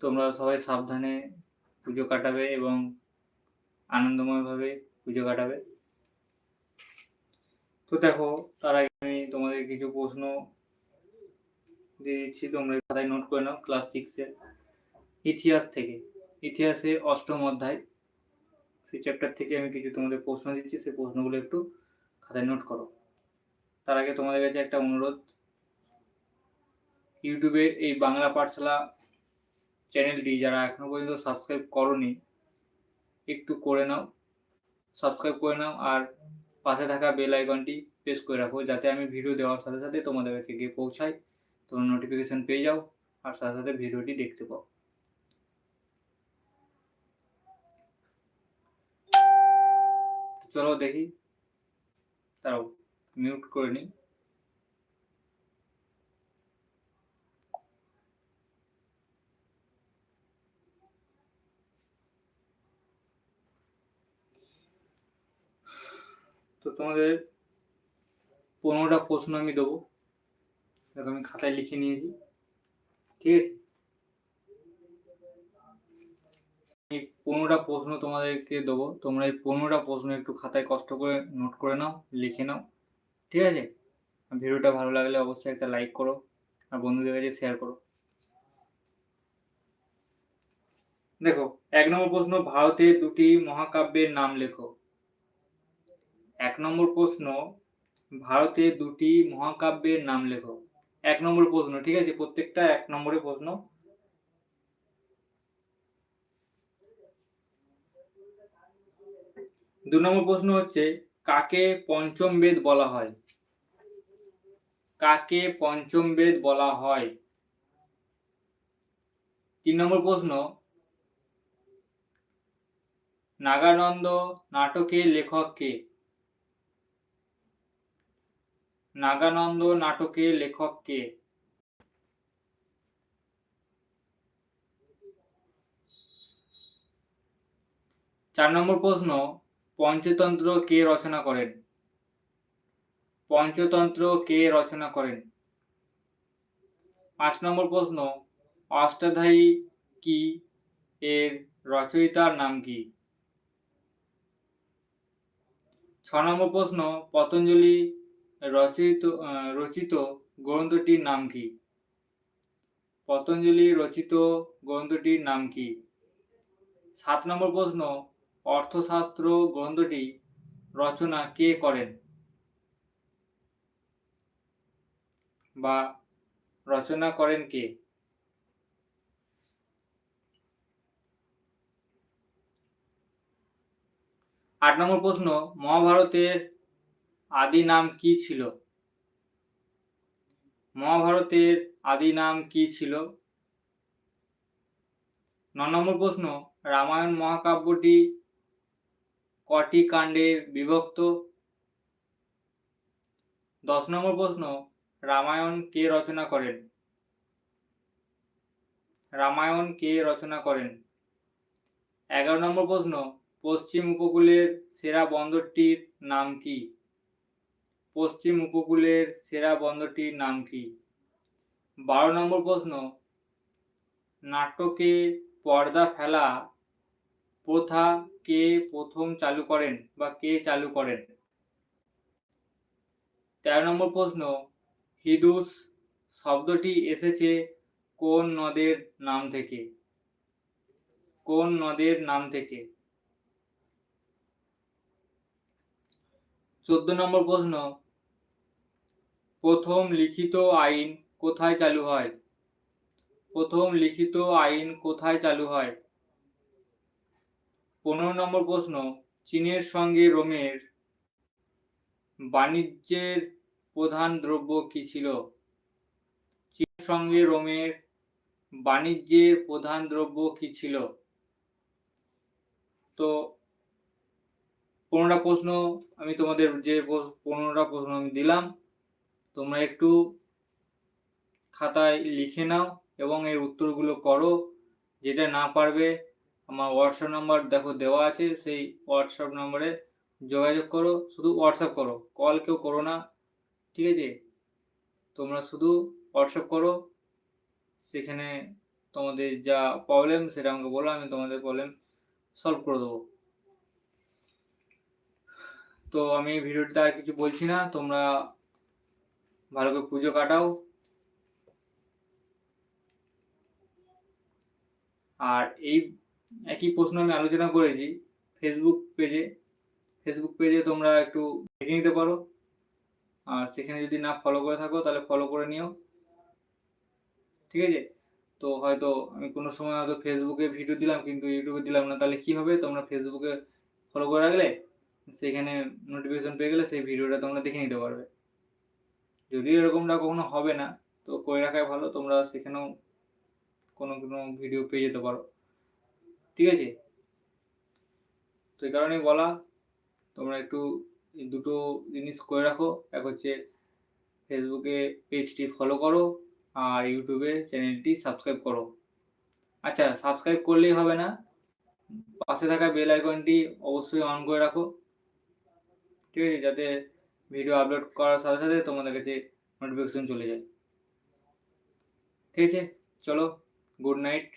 তোমরা সবাই সাবধানে পুজো কাটাবে এবং আনন্দময়ভাবে পুজো কাটাবে। তো দেখো, তার আগে আমি তোমাদের কিছু প্রশ্ন দিয়ে দিচ্ছি। তোমরা খাতায় নোট করে নাও ক্লাস সিক্সের ইতিহাস থেকে, ইতিহাসে অষ্টম অধ্যায়। সেই চ্যাপ্টার থেকে আমি কিছু তোমাদের প্রশ্ন দিচ্ছি, সেই প্রশ্নগুলো একটু খাতায় নোট করো। তার আগে তোমাদের কাছে একটা অনুরোধ। ইউটিউবের এই বাংলা পাঠশালা চ্যানেলটি যারা এখনও পর্যন্ত সাবস্ক্রাইব করনি, একটু করে নাও, সাবস্ক্রাইব করে নাও আর পাশে থাকা বেল আইকনটি প্রেস করে রাখো যাতে আমি ভিডিও দেওয়ার সাথে সাথে তোমাদের কাছে গিয়ে পৌঁছাই, তোমরা নোটিফিকেশন পেয়ে যাও আর সাথে সাথে ভিডিওটি দেখতে পাও। চলো দেখি তারাও মিউট করে নিই। তোমাদের পনেরোটা প্রশ্ন আমি দেবো। দেখো আমি খাতায় লিখে নিয়েছি। ঠিক আছে? এই পনেরোটা প্রশ্ন তোমাদেরকে দেবো। তোমরা এই পনেরোটা প্রশ্ন একটু খাতায় কষ্ট করে নোট করে নাও, লিখে নাও। ঠিক আছে? ভিডিওটা ভালো লাগলে অবশ্যই একটা লাইক করো আর বন্ধুদের কাছে শেয়ার করো। দেখো, এক নম্বর প্রশ্ন, ভারতের দুটি মহাকাব্যের নাম লেখো। এক নম্বর প্রশ্ন ভারতের দুটি মহাকাব্যের নাম লেখো। এক নম্বর প্রশ্ন, ঠিক আছে? প্রত্যেকটা এক নম্বরের প্রশ্ন। দু নম্বর প্রশ্ন হচ্ছে, কাকে পঞ্চম বেদ বলা হয়? কাকে পঞ্চম বেদ বলা হয়? তিন নম্বর প্রশ্ন, নাগানন্দ নাটকের লেখক কে? নাগানন্দ নাটকের লেখক কে? চার নম্বর প্রশ্ন, পঞ্চতন্ত্র কে রচনা করেন? পঞ্চতন্ত্র কে রচনা করেন? পাঁচ নম্বর প্রশ্ন, অষ্টাধ্যায়ী কি এর রচয়িতার নাম কি? ছ নম্বর প্রশ্ন, পতঞ্জলি রচিত রচিত গ্রন্থটির নাম কি? পতঞ্জলি রচিত গ্রন্থটির নাম কি? সাত নম্বর প্রশ্ন, অর্থশাস্ত্র গ্রন্থটি রচনা কে করেন? বা রচনা করেন কে? আট নম্বর প্রশ্ন, মহাভারতের আদি নাম কি ছিল? মহাভারতের আদি নাম কি ছিল? ন নম্বর প্রশ্ন, রামায়ণ মহাকাব্যটি কটি কাণ্ডে বিভক্ত? দশ নম্বর প্রশ্ন, রামায়ণ কে রচনা করেন? রামায়ণ কে রচনা করেন? এগারো নম্বর প্রশ্ন, পশ্চিম উপকূলের সেরা বন্দরটির নাম কি? পশ্চিম উপকূলের সেরা বন্দরটির নাম কি? বারো নম্বর প্রশ্ন, নাটকে পর্দা ফেলা প্রথা কে প্রথম চালু করেন বা কে চালু করেন? তেরো নম্বর প্রশ্ন, হিদুস শব্দটি এসেছে কোন নদের নাম থেকে? কোন নদের নাম থেকে? চোদ্দ নম্বর প্রশ্ন প্রথম লিখিত আইন কোথায় চালু হয়? প্রথম লিখিত আইন কোথায় চালু হয়? পনেরো নম্বর প্রশ্ন, চীনের সঙ্গে রোমের বাণিজ্যের প্রধান দ্রব্য কি ছিল? চীনের সঙ্গে রোমের বাণিজ্যের প্রধান দ্রব্য কি ছিল? তো, পনেরোটা প্রশ্ন আমি তোমাদের যে পনেরোটা প্রশ্ন আমি দিলাম। তোমরা একটু খাতায় লিখে নাও এবং এর উত্তরগুলো করো। যেটা না পারবে, আমার হোয়াটসঅ্যাপ নাম্বার দেখো দেওয়া আছে, সেই হোয়াটসঅ্যাপ নাম্বারে যোগাযোগ করো। শুধু হোয়াটসঅ্যাপ করো কল কেউ করো না, ঠিক আছে? তোমরা শুধু হোয়াটসঅ্যাপ করো, সেখানে তোমাদের যা প্রবলেম সেটা আমাকে বলো, আমি তোমাদের প্রবলেম সলভ করে দেবো। তো আমি ভিডিওতে আর কিছু বলছি না, তোমরা ভালো করে পুজো কাটাও। আর এই একই প্রশ্ন আমি আলোচনা করেছি ফেসবুক পেজে ফেসবুক পেজে তোমরা একটু দেখে নিতে পারো। আর সেখানে যদি না ফলো করে থাকো, তাহলে ফলো করে নিও। ঠিক আছে? তো হয়তো আমি কোনো সময় হয়তো ফেসবুকে ভিডিও দিলাম, কিন্তু ইউটিউবে দিলাম না। তাহলে কি হবে? তোমরা ফেসবুকে ফলো করে রাখলে, সেখানে নোটিফিকেশন পেয়ে গেলে সেই ভিডিওটা তোমরা দেখে নিতে পারবে। যদিও এরকমটা কখনো হবে না, তো করে রাখাই ভালো, তোমরা সেখানেও কোনো কোনো ভিডিও পেয়ে যেতে পারো। ঠিক আছে? তো এই কারণেই বলা, তোমরা একটু দুটো জিনিস করে রাখো, এক হচ্ছে ফেসবুকে পেজটি ফলো করো, আর ইউটিউবে চ্যানেলটি সাবস্ক্রাইব করো। আচ্ছা সাবস্ক্রাইব করলেই হবে না, পাশে থাকা বেল আইকনটি অবশ্যই অন করে রাখো। ঠিক আছে? যাতে ভিডিও আপলোড করার সাথে সাথে তোমাদের কাছে নোটিফিকেশন চলে যায়। ঠিক আছে? চলো গুড নাইট